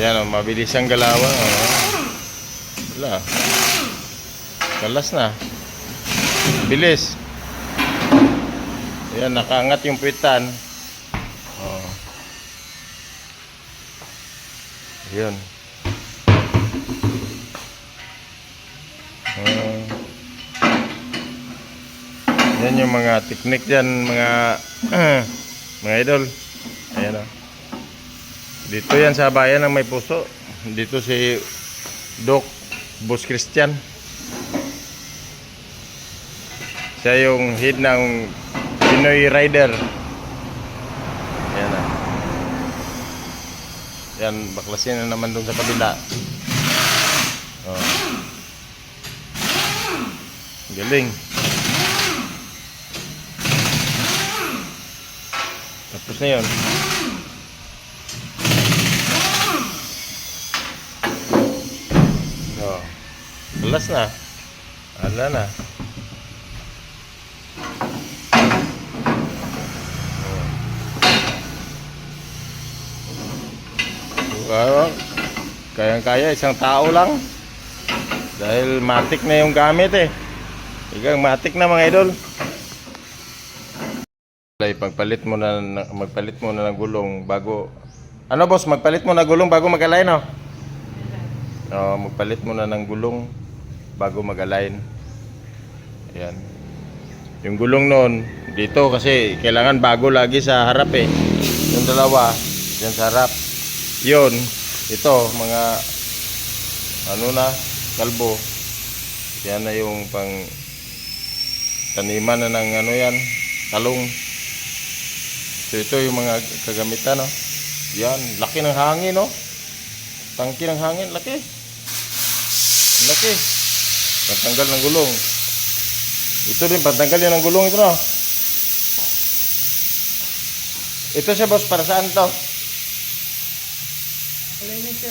Ayan o, mabilis ang galawan. Oh. Wala. Kalas na. Bilis. Ayan, nakaangat yung puwitan. Oh. Ayan. Oh. Yan yung mga teknik dyan, mga mga idol. Ayan o. Dito yan sa bayan ng may puso. Dito si Doc Bus Christian. Siya yung head ng Pinoy Rider. Ayan na. Yan, baklasin na naman dun sa kabila. Oh. Galing. Tapos na yun. Oh. Alas na. Ala na. Wow. Kayang-kaya isang tao lang. Dahil matik na yung gamit eh. Igang matik na mga idol. Ay, pagpalit mo na magpalit mo na ng gulong bago Ano boss, magpalit mo na gulong bago mag-align no? Oh, magpalit mo na ng gulong bago mag-align. Ayan. Yung gulong noon dito kasi kailangan bago lagi sa harap eh. Yung dalawa, yan sa harap. Yun, ito mga ano na, kalbo. Yan na yung pang taniman na ng ano yan, talong. So ito yung mga kagamitan, no? Yan, laki ng hangin, no? Tangki ng hangin, laki. Laki. Pantanggal ng gulong. Ito din, pantanggal yan ng gulong ito, no? Ito siya, boss, para saan to? Alignment sir.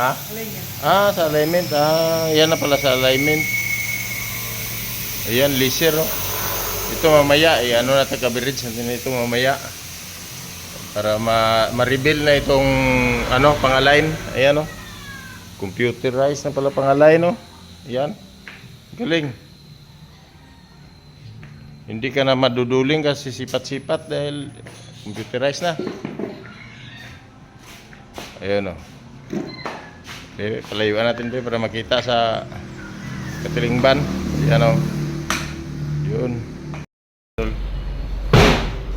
Ha? Alignment. Ah, sa alignment. Ah, yan na pala sa alignment. Ayan, laser? Ito mamaya, eh, ano natin coverage natin ito mamaya. Para ma- ma-reveal na itong ano, pang-align. Ayan, no? Computerized na pala pang-align, no? Ayan. Galing. Hindi ka na maduduling kasi sipat-sipat dahil computerized na. Ayan, no? Okay, palayuan natin pe para makita sa katilingban. Yan o. Yun.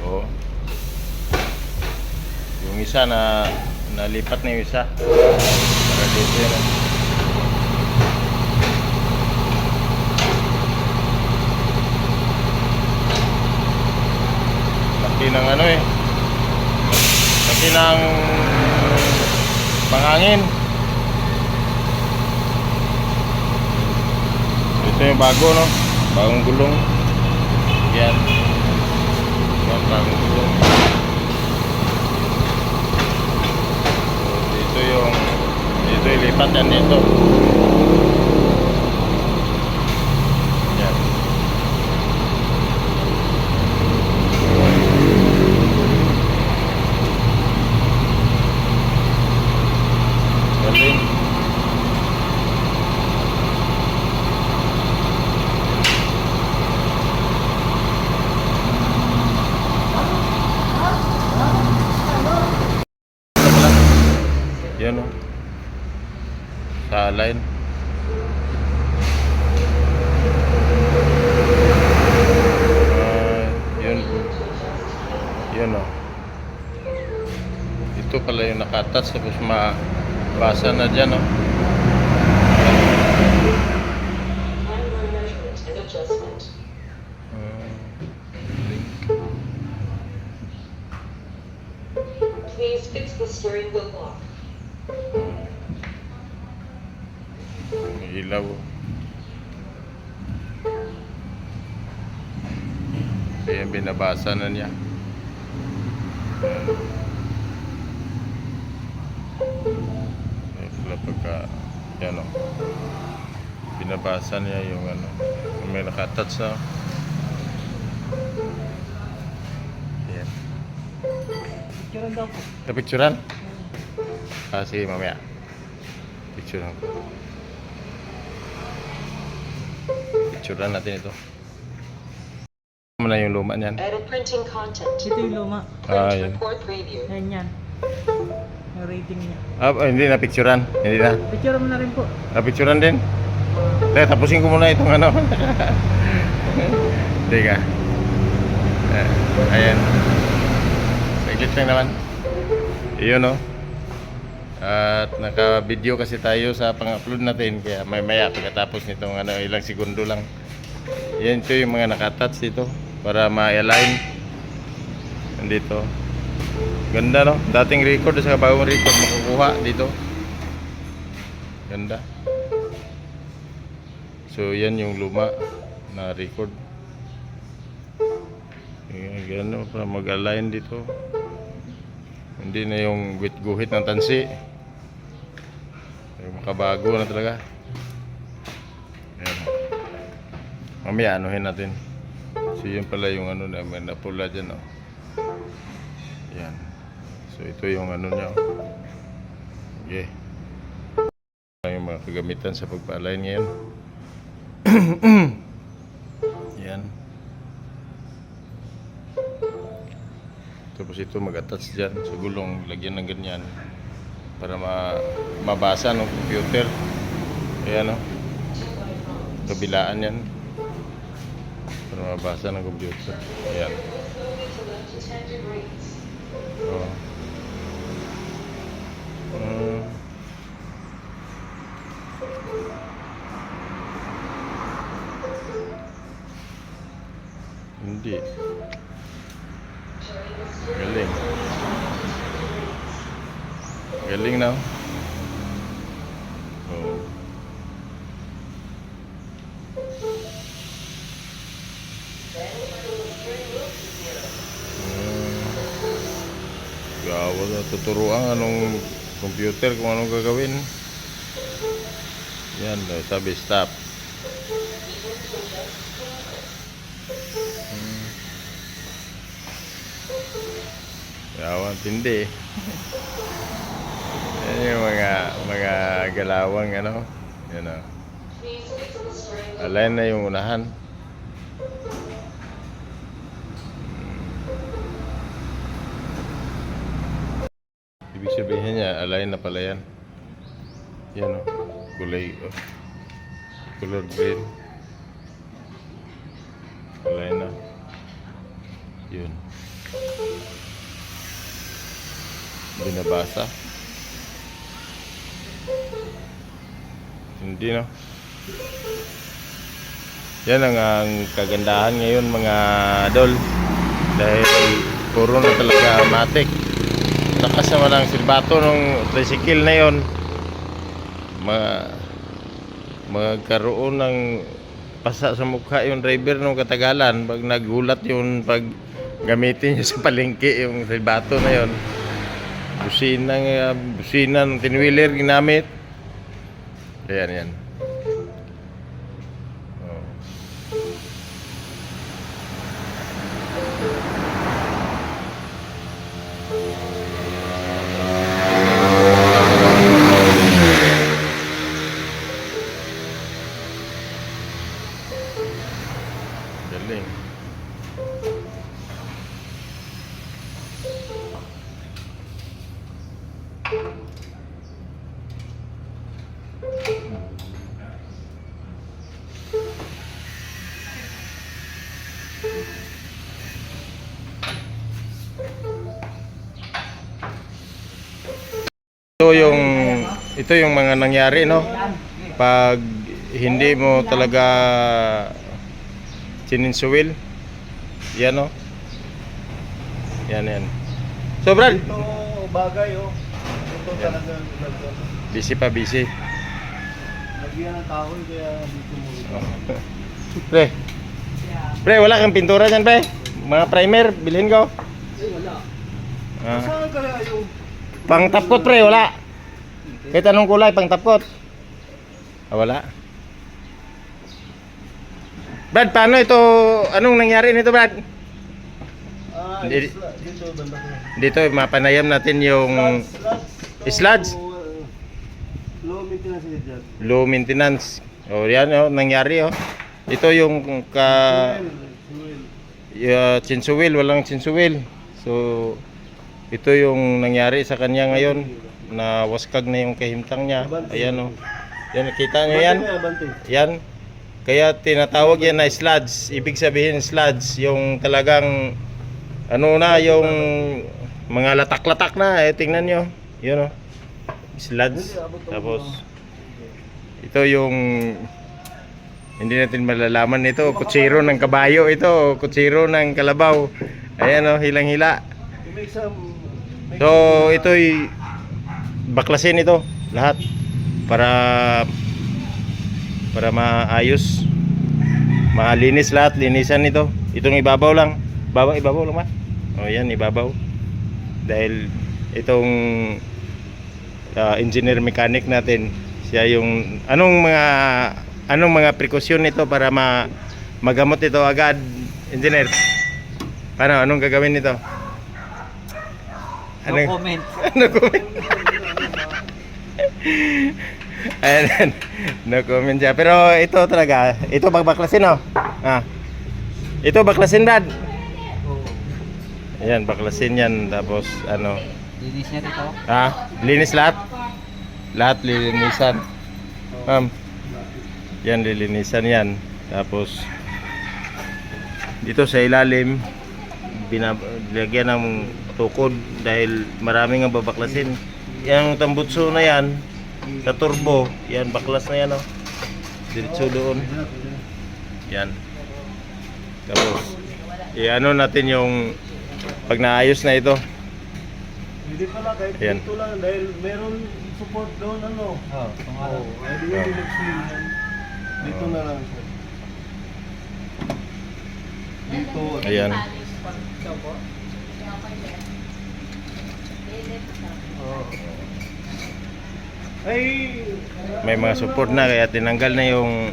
Oo. Yung isa na nalipat na yung isa. Para dito yan. o. Laki ng ano eh. Laki ng pangangin. Ito yung bago, no? Bagong gulong. Yan. Yan, bagong gulong. Dito yung dito yung lipat yan dito. Yan. Galing. Yan o. Sa line. Ah, yun. Yun o. Ito pala yung nakatas tapos mabasa na dyan o. Ah, Please fix the steering wheel lock. May ilaw. Kaya binabasa na niya. Ayan pala pagka, yan o. Binabasa niya yung ano, may nakatouch na. Ayan. Picture daw po. Kapicturan? Ah, sige, mamaya. Picture lang. Picture natin ito. Ano na yung luma niyan? Edit printing content. Ito yung luma. Ah, Print yun. report preview. Yan yan. Yung rating niya. Ah, oh, hindi na picturean. Hindi na. Picture mo na rin po. Ah, picturean din. Teka, tapusin ko muna itong ano. Teka. Eh, ayan. Saglit lang naman. Iyon no. At naka-video kasi tayo sa pang-upload natin kaya may maya pagkatapos nitong ano ilang segundo lang. Yan ito yung mga naka-touch dito para ma-align. Nandito. Ganda no? Dating record sa bagong record makukuha dito. Ganda. So yan yung luma na record. Yan, gano para mag-align dito. Hindi na yung wit guhit ng tansi. Yung makabago na talaga. Yan. Mamaya anuhin natin. So yun pala yung ano na may napula dyan oh. Yan. So ito yung ano niya oh. Okay. Yung mga kagamitan sa pagpa-align ngayon. Yan. Tapos ito mag-attach dyan sa gulong, lagyan ng ganyan para ma mabasa ng computer. Ayan o. Kabilaan yan. Para mabasa ng computer. Ayan. Oh. Mm. Hindi. Galing. Galing na. Oh. Hmm. Gawa na tuturuan anong computer kung anong gagawin. Yan, oh, sabi stop. Hmm. Yawan, tindi. Yan yung mga, mga galawang ano. Yan o. Wheel. Alain na yung unahan. Ibig sabihin niya, alain na pala yan. Yan o. Kulay. Oh. Color green. Alain na. Yun. Binabasa. Hindi no. Yan ang, ang kagandahan ngayon mga dol. Dahil puro na talaga matic. Lakas naman ang silbato ng tricycle na yon. Mga magkaroon ng pasa sa mukha yung driver nung katagalan pag nagulat yung pag gamitin niya sa palengke yung silbato na yon. Busina nga, busina ng tinwheeler ginamit. Ayan, yan. Oh. Galing. Ito yung ito yung mga nangyari no. Pag hindi mo talaga sininsuwil. Yan no. Yan yan. So Brad, Ito bagay oh. Ito talaga busy pa busy. Lagyan ng kahoy kaya dito mo ito. Pre. Pre, wala kang pintura dyan, pre. Mga primer, bilhin ko. Ay wala. Ah. Saan kaya yung Pang tapkot, pre, wala. Kahit anong kulay, pang tapkot. Ah, wala. Brad, paano ito? Anong nangyari nito, Brad? Ah, dito ko. Dito, mapanayam natin yung Slots, slots. Slots? Oo, maintenance dyan. low maintenance. O yan oh, nangyari oh. Ito yung ka uh, chinsuwil, walang chinsuwil. So ito yung nangyari sa kanya ngayon na waskag na yung kahimtang niya. Ayan oh. Yan nakita niyo yan? Yan. Kaya tinatawag yan na sludge. Ibig sabihin sludge, yung talagang ano na, yung mga latak-latak na. Eh, tingnan nyo. Yun o. Sludge. Tapos, ito yung hindi natin malalaman ito. Kutsiro ng kabayo ito. Kutsiro ng kalabaw. Ayan o, hilang-hila. Isang... may- So, ito'y baklasin ito lahat para para maayos. Malinis lahat, linisan ito. Itong ibabaw lang. Babaw, ibabaw lang ba? O yan, ibabaw. Dahil itong ah, engineer mechanic natin, siya yung anong mga anong mga prekosyon nito para ma magamot ito agad, engineer. Paano anong gagawin nito? No comment. no comment. Ayan, no comment siya. Pero ito talaga, ito bagbaklasin oh. Ah. Ito baklasin Brad. Ayan, baklasin yan. Tapos ano, Linis niya dito. ha? Linis lahat? Lahat lilinisan. Ma'am. Yan, lilinisan yan. Tapos, dito sa ilalim, binagyan ng tukod dahil maraming ang babaklasin. Yung tambutso na yan, sa turbo, yan, baklas na yan, oh. Diretso doon. Yan. Tapos, i-ano natin yung pag naayos na ito. Hindi pala, kahit Ayan. dito lang. Dahil meron support doon, ano. Oh, Oo. Ay, di yung nag-swing yan. Dito na lang siya. Dito. Ayan. Oh. May mga support na kaya tinanggal na yung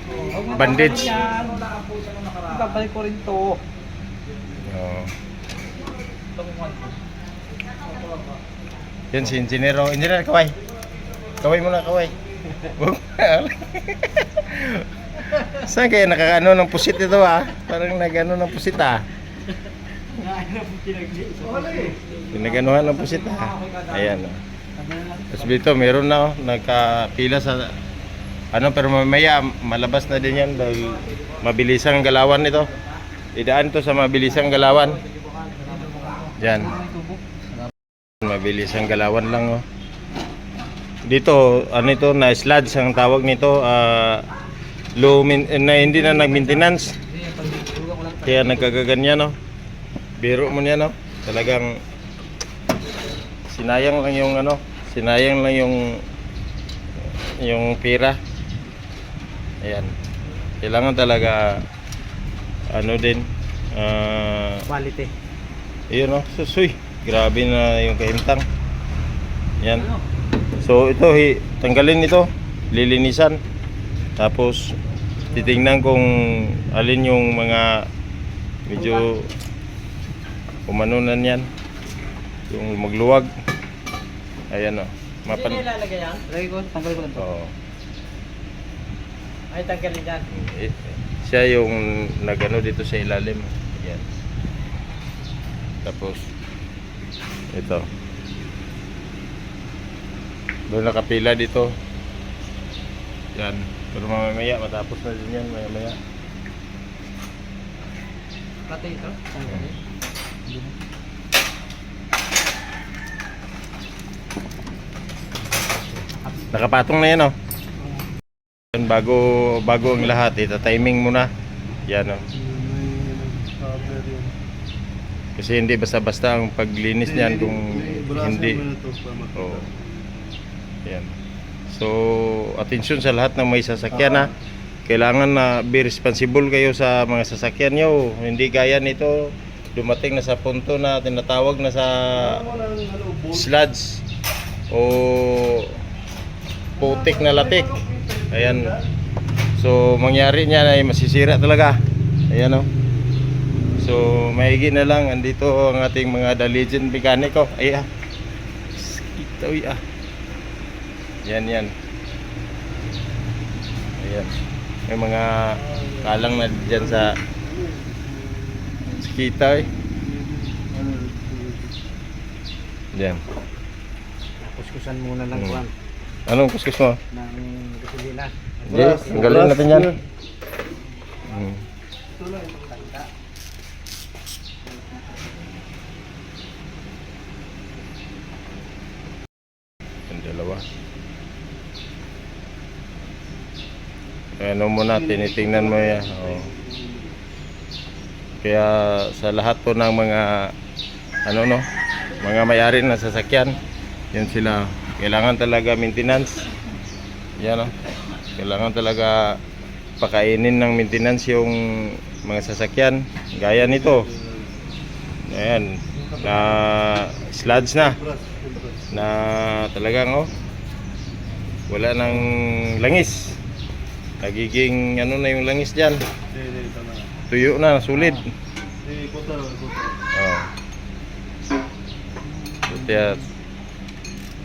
bandage. Babalik ko rin to. Oo. Yan si engineer. oh. Engineer, kaway. Kaway muna, kaway. Saan kaya nakakano ng pusit ito ah? Parang nagano ng pusit ah. Pinaganuhan ng pusit ah. Ayan oh. Tapos dito meron na oh, nagkapila sa ano pero mamaya malabas na din yan dahil mabilisang galawan nito. Idaan to sa mabilisang galawan. Yan. Mabilis ang galawan lang oh. Dito, ano ito, na sludge ang tawag nito, ah, low eh, na hindi na nag-maintenance. Kaya nagkagaganyan no. Biro mo niya no. Talagang sinayang lang yung ano, sinayang lang yung yung pira. Ayan. Kailangan talaga ano din ah Quality. Ayun oh, susoy. Grabe na yung kahimtang. Yan. So ito, hi, tanggalin ito, lilinisan. Tapos titingnan kung alin yung mga medyo umanunan yan. Yung magluwag. Ayan oh. Mapan ilalagay yan? Lagay ko, tanggal ko lang to. Oo. Ay, tanggalin yan. Eh, siya yung nagano dito sa ilalim. Yan. Tapos ito. Doon nakapila dito. Yan. Pero mamaya matapos na din yan mamaya. Pati ito. Tanggalin. Nakapatong na yan oh. Yan, bago bago ang lahat, ito timing muna. Yan oh. Kasi hindi basta-basta ang paglinis niyan kung hindi. mo na. Oo. Yan. So, atensyon sa lahat ng may sasakyan ha. Kailangan na be responsible kayo sa mga sasakyan nyo. Hindi gaya nito, dumating na sa punto na tinatawag na sa mo sludge o putik na latik. Ayan. So, mangyari niyan ay masisira talaga. Ayan o. So, maigi na lang. Andito ang ating mga The Legend Mekaniko. Ay ah. Ito ah. Yan yan. Ayan. May mga kalang na dyan sa kita eh. Diyan. Kuskusan muna ng Hmm. kwan. Anong kuskus mo? Ng gasolina. Hindi, tanggalin natin yan. Hmm. Yung dalawa. Ano muna, tinitingnan mo yan. Oo. Kaya sa lahat po ng mga ano no, mga may-ari ng sasakyan, yan sila. Kailangan talaga maintenance. Yan oh. Kailangan talaga pakainin ng maintenance yung mga sasakyan. Gaya nito. Ayan. Na sludge na na talagang oh wala nang langis nagiging ano na yung langis tama. tuyo na sulit ikot. oh kaya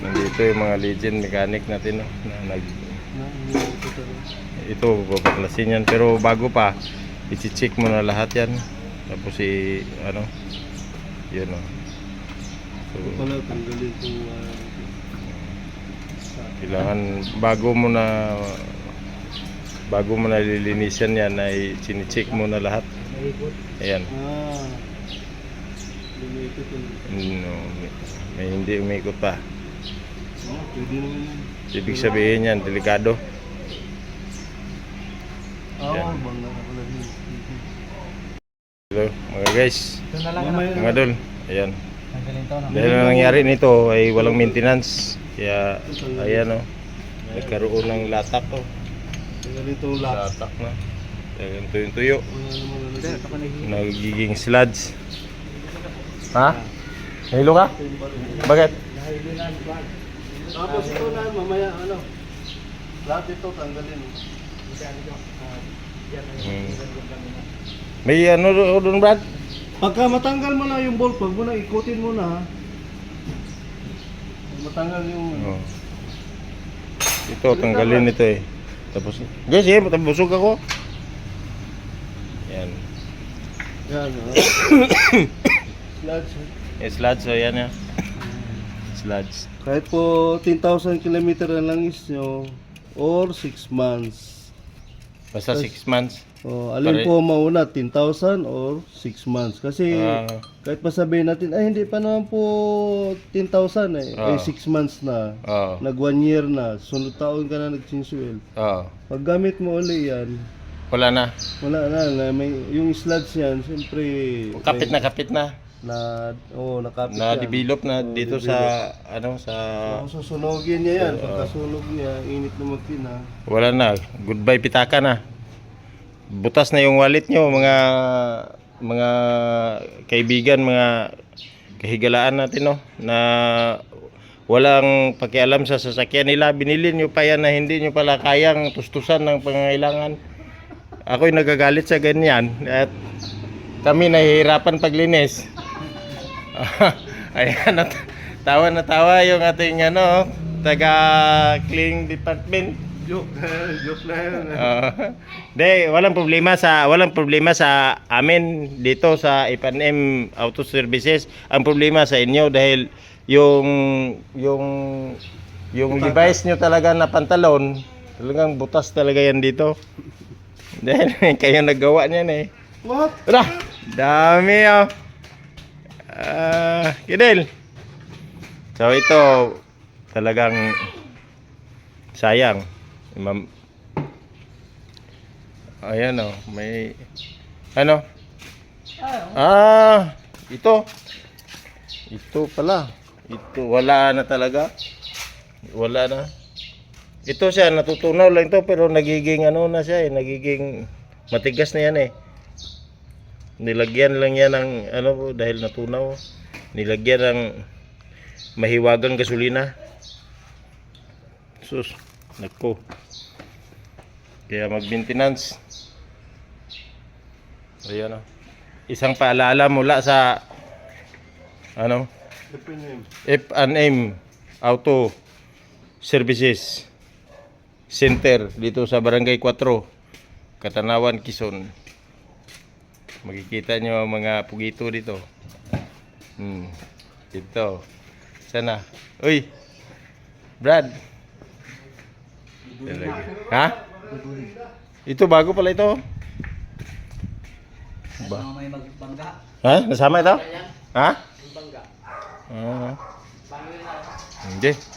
nandito yung mga legend mechanic natin no, na nag ito babaklasin yan pero bago pa i-check mo na lahat yan tapos i ano yun so, pala, tanggalin kung ah, Kailangan bago mo na bago mo nalilinisan yan ay chine-check mo na lahat. Ayan. Ah. Yun. No, may hindi umikot pa. Ah, pwede naman yun. Ibig sabihin yan, delikado. Ah, Yan. na. Hello, mga guys, Ito na mga dol. Ayan. Dahil ang nangyari nito ay walang maintenance. Kaya, ayan o. Nagkaroon ng latak itong lock. Latak na. Ayan, tuyo-tuyo. Wala naman ano Nagiging sludge. Ha? Nahilo ka? Bakit? Tapos ito na, mamaya ano. Lahat ito tanggalin. Hmm. May ano do- doon, Brad? Pagka matanggal mo na yung bolt, wag mo na ikutin mo na ha. Matanggal yung Oh. Ito, tanggalin ito eh. Tapos, guys, eh, busog ako. Yan. Yan, ha. Sludge. Eh, sludge, so yan yan. Sludge. Kahit po 10,000 km na langis nyo or 6 months. Basta 6 months. O, alin Pare- po mauna, 10,000 or 6 months? Kasi Ah. kahit pa sabihin natin, ay hindi pa naman po 10,000 eh. Ah. Eh 6 months na. Oo. Nag 1 year na. Sunod taon ka na nagsinsuel. Oo. Pag gamit mo uli yan, Wala na. wala na. na may, yung sludge yan, siyempre... Kapit na kapit na. Na, oh, nakapit yan. Na-develop na dito sa, ano, sa... Kung susunogin niya yan, pagkasunog niya, init na makina. Wala na. Goodbye pitaka na. Butas na yung wallet nyo, mga mga kaibigan, mga kahigalaan natin, no? Na walang pakialam sa sasakyan nila. Binili nyo pa yan na hindi nyo pala kayang tustusan ng pangangailangan. Ako'y nagagalit sa ganyan at kami nahihirapan paglinis. Ayan, at tawa na tawa yung ating ano, taga cleaning department. Joke, joke na yan. Ah, de, walang problema sa walang problema sa amin dito sa Ipanem Auto Services. Ang problema sa inyo dahil yung yung yung device nyo talaga na pantalon, talagang butas talaga yan dito. Dahil kayo naggawa niyan eh. What? Tara, dami oh. Ah, Kidel. So ito talagang sayang. Ma'am. Ayan oh, may ano? Ah, ito. Ito pala. Ito wala na talaga. Wala na. Ito siya natutunaw lang to pero nagiging ano na siya eh, nagiging matigas na yan eh. Nilagyan lang yan ng ano dahil natunaw. Nilagyan ng mahiwagang gasolina. Sus, nako. Kaya mag-maintenance. Ayan o. Isang paalala mula sa ano. F&M Auto Services. Center dito sa Barangay 4, Katanawan, Quezon. Makikita nyo ang mga pugito dito. Hmm. Dito. Sana. Uy. Brad. Talaga. Ha? Ito bago pala ito. Ba? Ha? Nasama ito? Ha? Ah. Hindi.